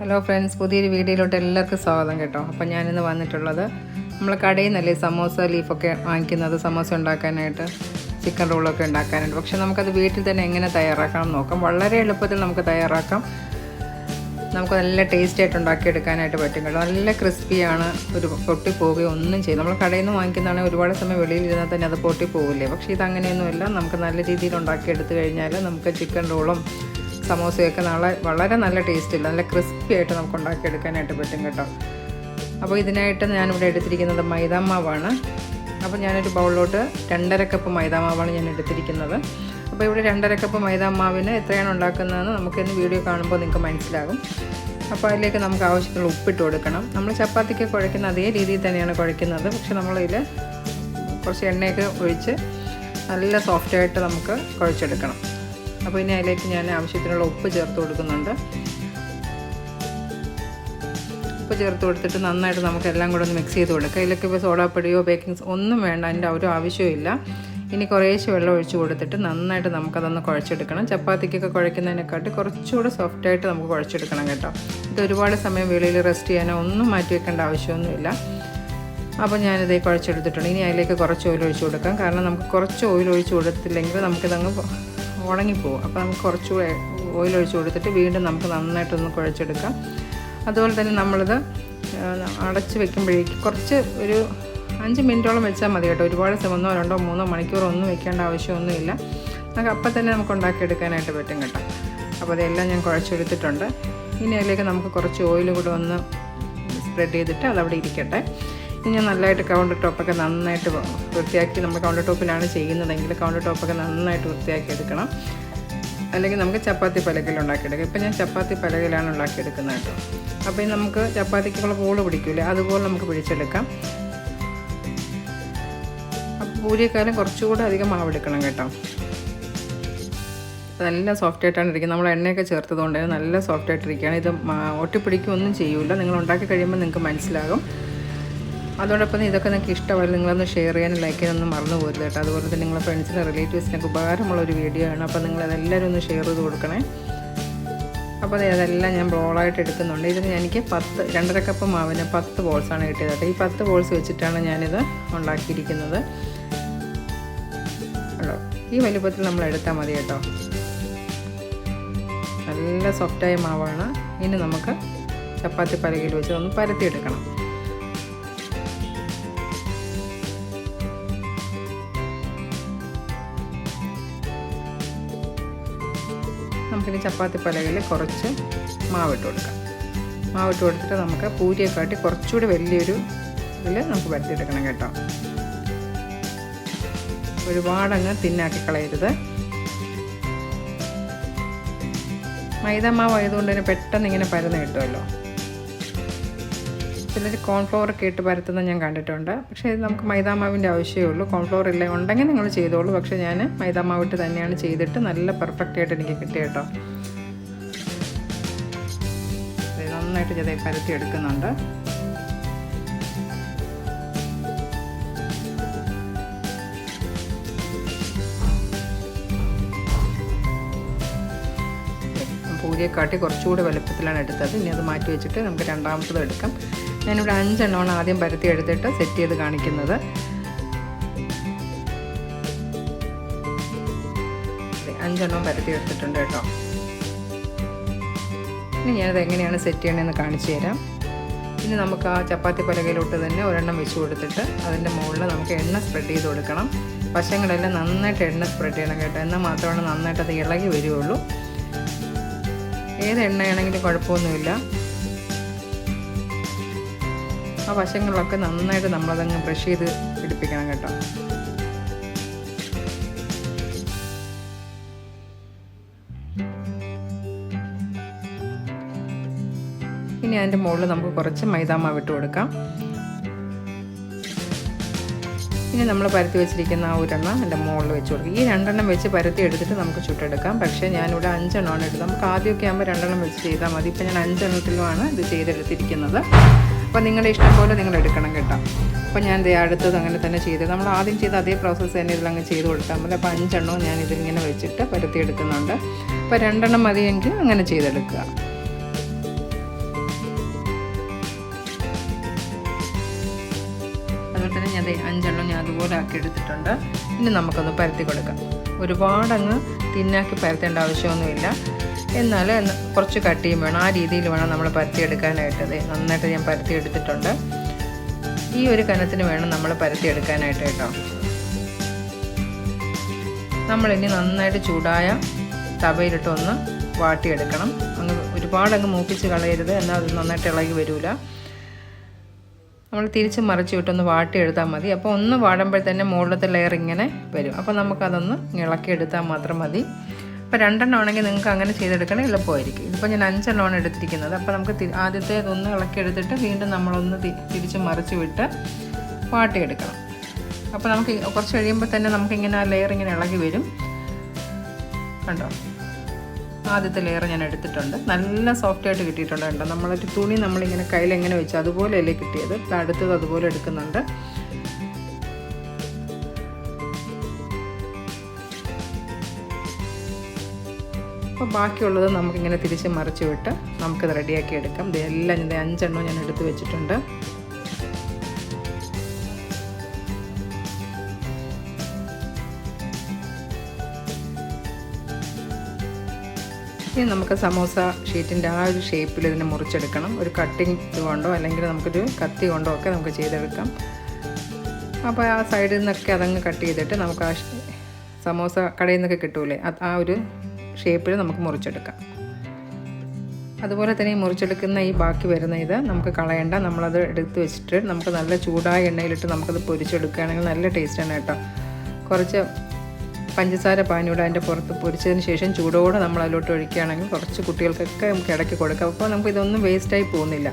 Hello friends പുതിയൊരു വീഡിയോയിലോട്ട് എല്ലാവർക്കും സ്വാഗതം കേട്ടോ. അപ്പോൾ ഞാനിന്ന് വന്നിട്ടുള്ളത് നമ്മൾ കടയിൽ നിന്നല്ലേ സമോസ ലീഫൊക്കെ വാങ്ങിക്കുന്നത് സമോസ ഉണ്ടാക്കാനായിട്ട് ചിക്കൻ റോളൊക്കെ ഉണ്ടാക്കാനായിട്ട്. പക്ഷെ നമുക്കത് വീട്ടിൽ തന്നെ എങ്ങനെ തയ്യാറാക്കാം നോക്കാം. വളരെ എളുപ്പത്തിൽ നമുക്ക് തയ്യാറാക്കാം. നമുക്ക് നല്ല ടേസ്റ്റ് ആയിട്ട് ഉണ്ടാക്കിയെടുക്കാനായിട്ട് പറ്റും കേട്ടോ. നല്ല ക്രിസ്പിയാണ് ഒരു പൊട്ടി പോവുകയോ ഒന്നും ചെയ്യും നമ്മൾ കടയിൽ നിന്ന് വാങ്ങിക്കുന്നതാണെങ്കിൽ ഒരുപാട് സമയം വെളിയിൽ ഇരുന്നാൽ തന്നെ അത് പൊട്ടി പോകില്ലേ പക്ഷേ ഇത് അങ്ങനെയൊന്നുമില്ല. നമുക്ക് നല്ല രീതിയിൽ ഉണ്ടാക്കിയെടുത്ത് കഴിഞ്ഞാൽ നമുക്ക് ചിക്കൻ റോളും സമോസയൊക്കെ നാളെ വളരെ നല്ല ടേസ്റ്റില്ല നല്ല ക്രിസ്പി ആയിട്ട് നമുക്ക് ഉണ്ടാക്കിയെടുക്കാനായിട്ട് പറ്റും കേട്ടോ. അപ്പോൾ ഇതിനായിട്ട് ഞാനിവിടെ എടുത്തിരിക്കുന്നത് മൈദാമാവാണ് അപ്പോൾ ഞാനൊരു ബൗളിലോട്ട് രണ്ടര കപ്പ് മൈദാമാവാണ് ഞാൻ എടുത്തിരിക്കുന്നത്. അപ്പോൾ ഇവിടെ രണ്ടര കപ്പ് മൈദാമാവിന് എത്രയാണ് ഉണ്ടാക്കുന്നതെന്ന് നമുക്കിന്ന് വീഡിയോ കാണുമ്പോൾ നിങ്ങൾക്ക് മനസ്സിലാകും. അപ്പോൾ അതിലേക്ക് നമുക്ക് ആവശ്യത്തിനുള്ള ഉപ്പിട്ട് കൊടുക്കണം. നമ്മൾ ചപ്പാത്തിക്ക് കുഴയ്ക്കുന്ന അതേ രീതിയിൽ തന്നെയാണ് കുഴയ്ക്കുന്നത്. പക്ഷെ നമ്മളിതിൽ കുറച്ച് എണ്ണയൊക്കെ ഒഴിച്ച് നല്ല സോഫ്റ്റായിട്ട് നമുക്ക് കുഴച്ചെടുക്കണം. അപ്പോൾ ഇനി അതിലേക്ക് ഞാൻ ആവശ്യത്തിനുള്ള ഉപ്പ് ചേർത്ത് കൊടുക്കുന്നുണ്ട്. ഉപ്പ് ചേർത്ത് കൊടുത്തിട്ട് നന്നായിട്ട് നമുക്ക് എല്ലാം കൂടെ ഒന്ന് മിക്സ് ചെയ്ത് കൊടുക്കുക ഇതിലൊക്കെ ഇപ്പോൾ സോഡാപ്പൊടിയോ ബേക്കിംഗ് ഒന്നും വേണ്ട അതിന്റെ ഒരു ആവശ്യമില്ല ഇനി കുറേശ്ശെ വെള്ളം ഒഴിച്ച് കൊടുത്തിട്ട് നന്നായിട്ട് നമുക്കതൊന്ന് കുഴച്ചെടുക്കണം. ചപ്പാത്തിക്കൊക്കെ കുഴക്കുന്നതിനെക്കാട്ടി കുറച്ചുകൂടെ സോഫ്റ്റായിട്ട് നമുക്ക് കുഴച്ചെടുക്കണം കേട്ടോ. ഇത് ഒരുപാട് സമയം വെളിയിൽ റെസ്റ്റ് ചെയ്യാനോ ഒന്നും മാറ്റി വെക്കേണ്ട ആവശ്യമൊന്നുമില്ല. അപ്പോൾ ഞാനിത് കുഴച്ചെടുത്തിട്ടുണ്ട്. ഇനി അതിലേക്ക് കുറച്ച് ഓയിൽ ഒഴിച്ച് കൊടുക്കാം. കാരണം നമുക്ക് കുറച്ച് ഓയിൽ ഒഴിച്ച് കൊടുത്തില്ലെങ്കിൽ നമുക്കിതങ്ങ് ഉണങ്ങിപ്പോവും. അപ്പോൾ നമുക്ക് കുറച്ചുകൂടെ ഓയിൽ ഒഴിച്ച് കൊടുത്തിട്ട് വീണ്ടും നമുക്ക് നന്നായിട്ടൊന്ന് കുഴച്ചെടുക്കാം. അതുപോലെ തന്നെ നമ്മളിത് അടച്ച് വെക്കുമ്പോഴേക്ക് കുറച്ച് ഒരു അഞ്ച് മിനിറ്റോളം വെച്ചാൽ മതി കേട്ടോ. ഒരുപാട് ഒന്നോ രണ്ടോ മൂന്നോ മണിക്കൂറോ ഒന്നും വെക്കേണ്ട ആവശ്യമൊന്നുമില്ല. നമുക്ക് അപ്പം തന്നെ നമുക്ക് ഉണ്ടാക്കിയെടുക്കാനായിട്ട് പറ്റും കേട്ടോ. അപ്പോൾ അതെല്ലാം ഞാൻ കുഴച്ചെടുത്തിട്ടുണ്ട്. ഇനി അതിലേക്ക് നമുക്ക് കുറച്ച് ഓയിൽ കൂടെ ഒന്ന് സ്പ്രെഡ് ചെയ്തിട്ട് അതവിടെ ഇരിക്കട്ടെ. ഞാൻ നല്ലതായിട്ട് കൗണ്ടർ ടോപ്പൊക്കെ നന്നായിട്ട് വൃത്തിയാക്കി നമ്മൾ കൗണ്ടർ ടോപ്പിലാണ് ചെയ്യുന്നതെങ്കിൽ കൗണ്ടർ ടോപ്പൊക്കെ നന്നായിട്ട് വൃത്തിയാക്കി എടുക്കണം. അല്ലെങ്കിൽ നമുക്ക് ചപ്പാത്തി പലകയിൽ ഉണ്ടാക്കിയെടുക്കാം. ഇപ്പം ഞാൻ ചപ്പാത്തി പലകയിലാണ് ഉണ്ടാക്കിയെടുക്കുന്നത് കേട്ടോ അപ്പോൾ നമുക്ക് ചപ്പാത്തിക്കുള്ള പൂൾ പിടിക്കില്ലേ അതുപോലെ നമുക്ക് പിടിച്ചെടുക്കാം. അപ്പോൾ പൂരിയെക്കാലം കുറച്ചുകൂടെ അധികം മാവെടുക്കണം കേട്ടോ. നല്ല സോഫ്റ്റ് ആയിട്ടാണ് ഇരിക്കുന്നത്. നമ്മൾ എണ്ണയൊക്കെ ചേർത്തതുകൊണ്ട് നല്ല സോഫ്റ്റ് ആയിട്ടിരിക്കുകയാണ്. ഇത് ഒട്ടിപ്പിടിക്കുകയൊന്നും ചെയ്യൂല. നിങ്ങൾ ഉണ്ടാക്കി കഴിയുമ്പോൾ നിങ്ങൾക്ക് മനസ്സിലാകും. അതോടൊപ്പം ഇതൊക്കെ നിങ്ങൾക്ക് ഇഷ്ടമായി നിങ്ങളൊന്ന് ഷെയർ ചെയ്യാനും ലൈക്ക് ചെയ്യാനൊന്നും മറന്നു പോകരുത് കേട്ടോ. അതുപോലെ തന്നെ നിങ്ങളുടെ ഫ്രണ്ട്സിന് റിലേറ്റീവ്സിനൊക്കെ ഉപകാരമുള്ള ഒരു വീഡിയോ ആണ്. അപ്പോൾ നിങ്ങൾ അതെല്ലാവരും ഒന്ന് ഷെയർ ചെയ്ത് കൊടുക്കണേ. അപ്പോൾ അതെ അതെല്ലാം ഞാൻ ബോളായിട്ട് എടുക്കുന്നുണ്ട്. ഇതിന് എനിക്ക് പത്ത് രണ്ടര കപ്പ് മാവിന് പത്ത് ബോൾസാണ് കിട്ടിയത് കേട്ടോ. ഈ പത്ത് ബോൾസ് വെച്ചിട്ടാണ് ഞാനിത് ഉണ്ടാക്കിയിരിക്കുന്നത്. കേട്ടോ ഈ വലുപ്പത്തിൽ നമ്മൾ എടുത്താൽ മതി കേട്ടോ. നല്ല സോഫ്റ്റായ മാവാണ്. ഇനി നമുക്ക് ചപ്പാത്തി പലകയിൽ വെച്ച് ഒന്ന് പരത്തിയെടുക്കണം ചപ്പാത്തി പലകയിൽ കുറച്ച് മാവിട്ട് കൊടുക്കാം. മാവിട്ട് കൊടുത്തിട്ട് നമുക്ക് പൂരിയെക്കാട്ടി കുറച്ചുകൂടി വലിയൊരു ഇതിൽ നമുക്ക് വരുത്തിയെടുക്കണം കേട്ടോ. ഒരുപാടങ്ങ് തിന്നാക്കി കളയരുത്. മൈദ മാവ് ആയതുകൊണ്ട് തന്നെ പെട്ടെന്ന് ഇങ്ങനെ പരന്ന് കിട്ടുമല്ലോ. ചിലർ കോൺഫ്ലവർ ഒക്കെ ഇട്ട് പരത്തുന്നത് ഞാൻ കണ്ടിട്ടുണ്ട്. പക്ഷേ ഇത് നമുക്ക് മൈദാമാവിന്റെ ആവശ്യമേ ഉള്ളൂ. കോൺഫ്ലവർ ഇല്ല ഉണ്ടെങ്കിൽ നിങ്ങൾ ചെയ്തോളൂ. പക്ഷേ ഞാൻ മൈദാമാവിട്ട് തന്നെയാണ് ചെയ്തിട്ട് നല്ല പെർഫെക്റ്റ് ആയിട്ട് എനിക്ക് കിട്ടി. കേട്ടോ നന്നായിട്ട് ചെറിയ പരത്തി എടുക്കുന്നുണ്ട് പൂരിയെക്കാട്ടി കുറച്ചുകൂടി വലുപ്പത്തിലാണ് എടുത്തത്. ഇനി അത് മാറ്റി വെച്ചിട്ട് നമുക്ക് രണ്ടാമത്തത് എടുക്കാം. ഞാനിവിടെ അഞ്ചെണ്ണമാണ് ആദ്യം പരത്തി എടുത്തിട്ട് സെറ്റ് ചെയ്ത് കാണിക്കുന്നത്. അഞ്ചെണ്ണം പരത്തി എടുത്തിട്ടുണ്ട് കേട്ടോ. ഇനി ഞാനത് എങ്ങനെയാണ് സെറ്റ് ചെയ്യണമെന്ന് കാണിച്ചു തരാം. ഇനി നമുക്ക് ആ ചപ്പാത്തി പലകയിലോട്ട് തന്നെ ഒരെണ്ണം വെച്ച് കൊടുത്തിട്ട് അതിന്റെ മുകളിൽ നമുക്ക് എണ്ണ സ്പ്രെഡ് ചെയ്ത് കൊടുക്കണം. വശങ്ങളെല്ലാം നന്നായിട്ട് എണ്ണ സ്പ്രെഡ് ചെയ്യണം കേട്ടോ. എന്നാൽ മാത്രമാണ് നന്നായിട്ട് അത് ഇളകി വരികയുള്ളൂ ഏത് എണ്ണയാണെങ്കിലും കുഴപ്പമൊന്നുമില്ല. ആ വശങ്ങളിലൊക്കെ നന്നായിട്ട് നമ്മളതങ്ങ് ബ്രഷ് ചെയ്ത് പിടിപ്പിക്കണം കേട്ടോ. ഇനി അതിന്റെ മുകളിൽ നമുക്ക് കുറച്ച് മൈദാമാവ് ഇട്ട് കൊടുക്കാം. ഇനി നമ്മൾ പരത്തി വെച്ചിരിക്കുന്ന ആ ഒരെണ്ണം എന്റെ മുകളിൽ വെച്ച് കൊടുക്കും. ഈ രണ്ടെണ്ണം വെച്ച് പരത്തി എടുത്തിട്ട് നമുക്ക് ചുട്ടെടുക്കാം. പക്ഷേ ഞാനിവിടെ അഞ്ചെണ്ണമാണ് എടുത്തത്. നമുക്ക് ആദ്യമൊക്കെ ആകുമ്പോൾ രണ്ടെണ്ണം വെച്ച് ചെയ്താൽ മതി. ഇപ്പം ഞാൻ അഞ്ചെണ്ണത്തിലുമാണ് ഇത് ചെയ്തെടുത്തിരിക്കുന്നത്. അപ്പോൾ നിങ്ങളുടെ ഇഷ്ടം പോലെ നിങ്ങൾ എടുക്കണം കേട്ടോ. അപ്പോൾ ഞാൻ ഇത് അടുത്തത് അങ്ങനെ തന്നെ ചെയ്തത്. നമ്മൾ ആദ്യം ചെയ്ത അതേ പ്രോസസ്സ് തന്നെ ഇതിലങ്ങ് ചെയ്ത് കൊടുത്താൽ മതി. അപ്പോൾ അഞ്ചെണ്ണവും ഞാൻ ഇതിങ്ങനെ വെച്ചിട്ട് പരത്തിയെടുക്കുന്നുണ്ട് അപ്പോൾ രണ്ടെണ്ണം മതിയെങ്കിൽ അങ്ങനെ ചെയ്തെടുക്കുക. അതുപോലെ തന്നെ ഞാൻ അഞ്ചെണ്ണം ഞാൻ അതുപോലെ ആക്കി എടുത്തിട്ടുണ്ട്. ഇനി നമുക്കൊന്ന് പരത്തി കൊടുക്കാം. ഒരുപാടങ്ങ് തിന്നാക്കി പരത്തേണ്ട ആവശ്യമൊന്നുമില്ല. എന്നാൽ എന്ന് കുറച്ച് കട്ടിയും വേണം. ആ രീതിയിൽ വേണം നമ്മൾ പരത്തി എടുക്കാനായിട്ട് ദേ നന്നായിട്ട് ഞാൻ പരത്തി എടുത്തിട്ടുണ്ട് ഈ ഒരു കനത്തിന് വേണം നമ്മൾ പരത്തി എടുക്കാനായിട്ട് കേട്ടോ. നമ്മളിനി നന്നായിട്ട് ചൂടായ തവയിലിട്ട് ഒന്ന് വാട്ടിയെടുക്കണം. അങ്ങ് ഒരുപാടങ്ങ് മൂപ്പിച്ച് കളയരുത് എന്നാൽ അത് നന്നായിട്ട് ഇളകി വരില്ല നമ്മൾ തിരിച്ച് മറിച്ച് വിട്ടൊന്ന് വാട്ടിയെടുത്താൽ മതി. അപ്പോൾ ഒന്ന് വാടുമ്പോൾ തന്നെ മുകളിലത്തെ ലെയർ ഇങ്ങനെ വരും. അപ്പോൾ നമുക്കതൊന്ന് ഇളക്കിയെടുത്താൽ മാത്രം മതി. അപ്പോൾ രണ്ടെണ്ണം ആണെങ്കിൽ നിങ്ങൾക്ക് അങ്ങനെ ചെയ്തെടുക്കണേ എളുപ്പമായിരിക്കും. ഇതിപ്പോൾ ഞാൻ അഞ്ചെണ്ണമാണ് എടുത്തിരിക്കുന്നത്. അപ്പോൾ നമുക്ക് ആദ്യത്തെ ആദ്യത്തെ ഇളക്കി എടുത്തിട്ട് വീണ്ടും നമ്മളൊന്ന് തിരിച്ച് മറിച്ച് വിട്ട് വാട്ടിയെടുക്കണം. അപ്പോൾ നമുക്ക് കുറച്ച് കഴിയുമ്പോൾ തന്നെ നമുക്കിങ്ങനെ ആ ലെയർ ഇങ്ങനെ ഇളകി വരും. കണ്ടോ? ആദ്യത്തെ ലെയർ ഞാൻ എടുത്തിട്ടുണ്ട്. നല്ല സോഫ്റ്റ് ആയിട്ട് കിട്ടിയിട്ടുണ്ട് കണ്ടോ? നമ്മളൊരു തുണി നമ്മളിങ്ങനെ കയ്യിൽ എങ്ങനെ വെച്ചു അതുപോലെയല്ലേ കിട്ടിയത്. അടുത്തത് അതുപോലെ എടുക്കുന്നുണ്ട്. ബാക്കിയുള്ളത് നമുക്കിങ്ങനെ തിരിച്ച് മറിച്ച് വിട്ട് നമുക്കത് റെഡിയാക്കി എടുക്കാം. ഇതെല്ലാം ഇതിന്റെ അഞ്ചെണ്ണം ഞാൻ എടുത്ത് വെച്ചിട്ടുണ്ട്. ഇനി നമുക്ക് സമോസ ഷീറ്റിന്റെ ആ ഒരു ഷേപ്പിൽ ഇതിനെ മുറിച്ചെടുക്കണം. ഒരു കട്ടിങ് ഇത് കൊണ്ടോ അല്ലെങ്കിൽ നമുക്കൊരു കത്തി കൊണ്ടോ ഒക്കെ നമുക്ക് ചെയ്തെടുക്കാം. അപ്പോൾ ആ സൈഡിൽ നിന്നൊക്കെ അതങ്ങ് കട്ട് ചെയ്തിട്ട് നമുക്ക് ആ സമോസ കടയിൽ നിന്നൊക്കെ കിട്ടൂലേ? ആ ഒരു ഷേപ്പിൽ നമുക്ക് മുറിച്ചെടുക്കാം. അതുപോലെ തന്നെ ഈ മുറിച്ചെടുക്കുന്ന ഈ ബാക്കി വരുന്ന ഇത് നമുക്ക് കളയണ്ട. നമ്മളത് എടുത്ത് വെച്ചിട്ട് നമുക്ക് നല്ല ചൂടായ എണ്ണയിലിട്ട് നമുക്കത് പൊരിച്ചെടുക്കുകയാണെങ്കിൽ നല്ല ടേസ്റ്റാണ് കേട്ടോ. കുറച്ച് പഞ്ചസാര പാനിയുടെ അതിന്റെ പുറത്ത് പൊരിച്ചതിന് ശേഷം ചൂടോടെ നമ്മൾ അതിലോട്ട് ഒഴിക്കുകയാണെങ്കിൽ കുറച്ച് കുട്ടികൾക്കൊക്കെ നമുക്ക് ഇടയ്ക്ക് കൊടുക്കാം. അപ്പോൾ നമുക്ക് ഇതൊന്നും വേസ്റ്റായി പോകുന്നില്ല.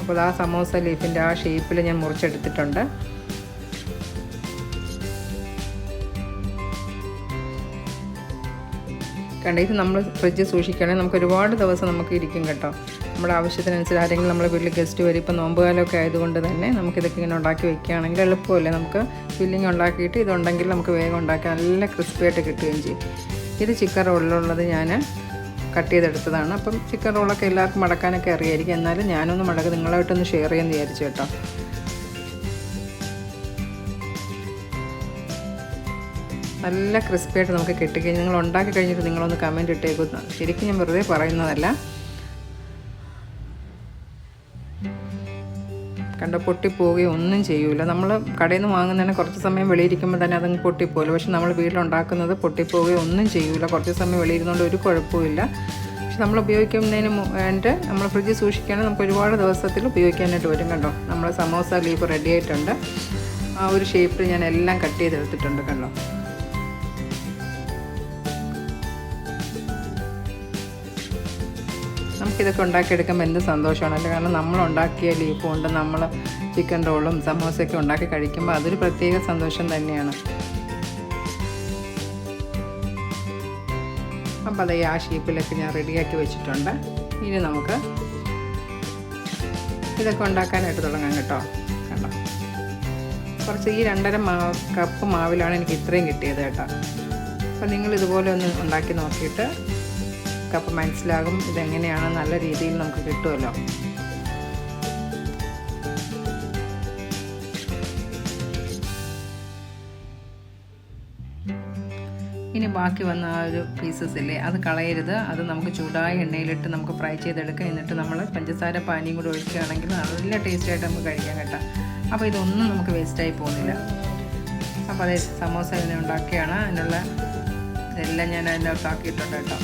അപ്പോൾ ആ സമോസ ലീഫിന്റെ ആ ഷേപ്പിൽ ഞാൻ മുറിച്ചെടുത്തിട്ടുണ്ട്. കണ്ട ഇത് നമ്മൾ ഫ്രിഡ്ജ് സൂക്ഷിക്കുകയാണെങ്കിൽ നമുക്ക് ഒരുപാട് ദിവസം നമുക്ക് ഇരിക്കും കേട്ടോ. നമ്മുടെ ആവശ്യത്തിനനുസരിച്ച് ആരെങ്കിലും നമ്മുടെ വീട്ടിൽ ഗസ്റ്റ് വരും. ഇപ്പോൾ നോമ്പുകാലമൊക്കെ ആയതുകൊണ്ട് തന്നെ നമുക്കിതൊക്കെ ഇങ്ങനെ ഉണ്ടാക്കി വെക്കുകയാണെങ്കിൽ എളുപ്പമല്ലേ? നമുക്ക് ഫില്ലിങ് ഉണ്ടാക്കിയിട്ട് ഇതുണ്ടെങ്കിൽ നമുക്ക് വേഗം ഉണ്ടാക്കി നല്ല ക്രിസ്പി ആയിട്ട് കിട്ടുകയും ചെയ്യും. ഇത് ചിക്കൻ റോളിലുള്ളത് ഞാൻ കട്ട് ചെയ്തെടുത്തതാണ്. അപ്പം ചിക്കൻ റോളൊക്കെ എല്ലാവർക്കും മടക്കാനൊക്കെ അറിയായിരിക്കും. എന്നാലും ഞാനൊന്ന് മടക്ക് നിങ്ങളായിട്ടൊന്ന് ഷെയർ ചെയ്യാൻ വിചാരിച്ചു കേട്ടോ. നല്ല ക്രിസ്പിയായിട്ട് നമുക്ക് കിട്ടിക്കഴിഞ്ഞ് നിങ്ങൾ ഉണ്ടാക്കി കഴിഞ്ഞിട്ട് നിങ്ങളൊന്ന് കമന്റ് ഇട്ടേക്കുന്ന ശരിക്കും ഞാൻ വെറുതെ പറയുന്നതല്ല. കണ്ട പൊട്ടിപ്പോവുകയോ ഒന്നും ചെയ്യൂല. നമ്മൾ കടയിൽ നിന്ന് വാങ്ങുന്നതിന് കുറച്ച് സമയം വെളിയിരിക്കുമ്പോൾ തന്നെ അതങ്ങ് പൊട്ടിപ്പോകില്ല പക്ഷെ നമ്മൾ വീട്ടിലുണ്ടാക്കുന്നത് പൊട്ടിപ്പോവുകയോ ഒന്നും ചെയ്യൂല. കുറച്ച് സമയം വെളിയിരുന്നുകൊണ്ട് ഒരു കുഴപ്പമില്ല പക്ഷെ നമ്മൾ ഉപയോഗിക്കുന്നതിന് വേണ്ടി നമ്മൾ ഫ്രിഡ്ജിൽ സൂക്ഷിക്കുകയാണെങ്കിൽ നമുക്ക് ഒരുപാട് ദിവസത്തിൽ ഉപയോഗിക്കാനായിട്ട് വരും കണ്ടോ. നമ്മൾ സമോസ ലീഫ് റെഡി ആയിട്ടുണ്ട്. ആ ഒരു ഷേപ്പിൽ ഞാൻ എല്ലാം കട്ട് ചെയ്തെടുത്തിട്ടുണ്ട് കണ്ടോ. നമുക്കിതൊക്കെ ഉണ്ടാക്കിയെടുക്കുമ്പോൾ എന്ത് സന്തോഷമാണ്. സന്തോഷമാണല്ലോ കാരണം നമ്മൾ ഉണ്ടാക്കിയ ലീഫ് കൊണ്ട് നമ്മൾ ചിക്കൻ റോളും സമോസയൊക്കെ ഉണ്ടാക്കി കഴിക്കുമ്പോൾ അതൊരു പ്രത്യേക സന്തോഷം തന്നെയാണ്. അപ്പോൾ അത് ആ ഷേപ്പിലൊക്കെ ഞാൻ റെഡിയാക്കി വെച്ചിട്ടുണ്ട്. ഇനി നമുക്ക് ഇതൊക്കെ ഉണ്ടാക്കാനായിട്ട് തുടങ്ങാം കേട്ടോ. കണ്ടോ? കുറച്ച് ഈ രണ്ടര മാ കപ്പ് മാവിലാണ് എനിക്ക് ഇത്രയും കിട്ടിയത് കേട്ടോ. അപ്പോൾ നിങ്ങൾ ഇതുപോലെ ഒന്ന് ഉണ്ടാക്കി നോക്കിയിട്ട് അപ്പോൾ മനസ്സിലാകും ഇതെങ്ങനെയാണ് നല്ല രീതിയിൽ നമുക്ക് കിട്ടുമല്ലോ. ഇനി ബാക്കി വന്ന ആ ഒരു പീസസ് ഇല്ലേ അത് കളയരുത്. അത് നമുക്ക് ചൂടായ എണ്ണയിലിട്ട് നമുക്ക് ഫ്രൈ ചെയ്തെടുക്കാം. എന്നിട്ട് നമ്മൾ പഞ്ചസാര പാനിയും കൂടി ഒഴിക്കുകയാണെങ്കിൽ നല്ല ടേസ്റ്റായിട്ട് നമുക്ക് കഴിക്കാൻ കേട്ടോ. അപ്പോൾ ഇതൊന്നും നമുക്ക് വേസ്റ്റായി പോകുന്നില്ല. അപ്പോൾ അതേ സമോസ ഇതിനെ ഉണ്ടാക്കിയാണ്. അതിനുള്ള ഇതെല്ലാം ഞാൻ അതിന്റെ അകത്താക്കിയിട്ടുണ്ട് കേട്ടോ.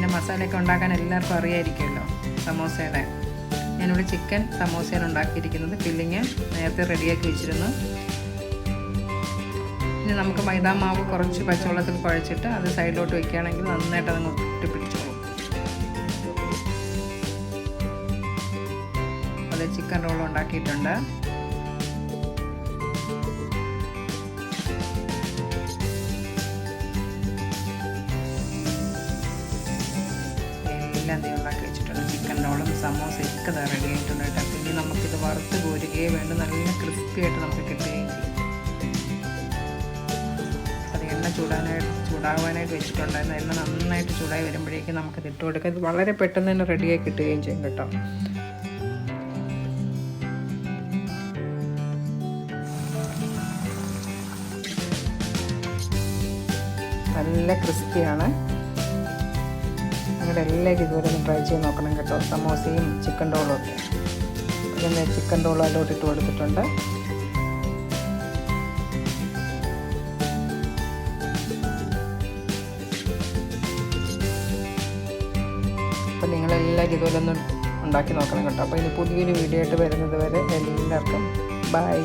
അതിന്റെ മസാലയൊക്കെ ഉണ്ടാക്കാൻ എല്ലാവർക്കും അറിയായിരിക്കുമല്ലോ സമോസയുടെ ഞാനിവിടെ ചിക്കൻ സമോസയാണ് ഉണ്ടാക്കിയിരിക്കുന്നത്. ഫില്ലിങ് നേരത്തെ റെഡിയാക്കി വെച്ചിരുന്നു. ഇനി നമുക്ക് മൈദാ മാവ് കുറച്ച് പച്ചവെള്ളത്തിൽ കുഴച്ചിട്ട് അത് സൈഡിലോട്ട് വെക്കുകയാണെങ്കിൽ നന്നായിട്ട് അതങ്ങ് ഒട്ടിപ്പിടിച്ചോളും. അത് ചിക്കൻ റോൾ ഉണ്ടാക്കിയിട്ടുണ്ട്. എല്ലാം ദൈവം ഉണ്ടാക്കി വെച്ചിട്ടുണ്ട്. ചിക്കൻ റോളും സമോസയൊക്കെ റെഡി ആയിട്ടുണ്ട് കേട്ടോ. പിന്നെ നമുക്കിത് വറുത്ത് കോരുകയേ വേണ്ട നല്ല ക്രിസ്പി ആയിട്ട് നമുക്ക് കിട്ടുകയും ചെയ്യും. അത് എണ്ണ ചൂടാനായിട്ട് ചൂടാവാനായിട്ട് വെച്ചിട്ടുണ്ടായിരുന്നു. എണ്ണ നന്നായിട്ട് ചൂടായി വരുമ്പോഴേക്കും നമുക്ക് ഇട്ട് കൊടുക്കാം. ഇത് വളരെ പെട്ടെന്ന് തന്നെ റെഡിയായി കിട്ടുകയും ചെയ്യും കേട്ടോ. നല്ല ക്രിസ്പിയാണ് നിങ്ങളുടെ എല്ലാവരും ഇതുപോലെ ഒന്ന് ട്രൈ ചെയ്ത് നോക്കണം കേട്ടോ. സമോസയും ചിക്കൻ ഡോളും ഒക്കെ. പിന്നെ ചിക്കൻ ഡോളും അതിലോട്ട് ഇട്ട് കൊടുത്തിട്ടുണ്ട്. അപ്പം നിങ്ങളെല്ലാവരും ഇതുപോലെ ഒന്ന് ഉണ്ടാക്കി നോക്കണം കേട്ടോ. അപ്പോൾ ഇനി പുതിയൊരു വീഡിയോ ആയിട്ട് വരുന്നത് വരെ എല്ലാവർക്കും ബൈ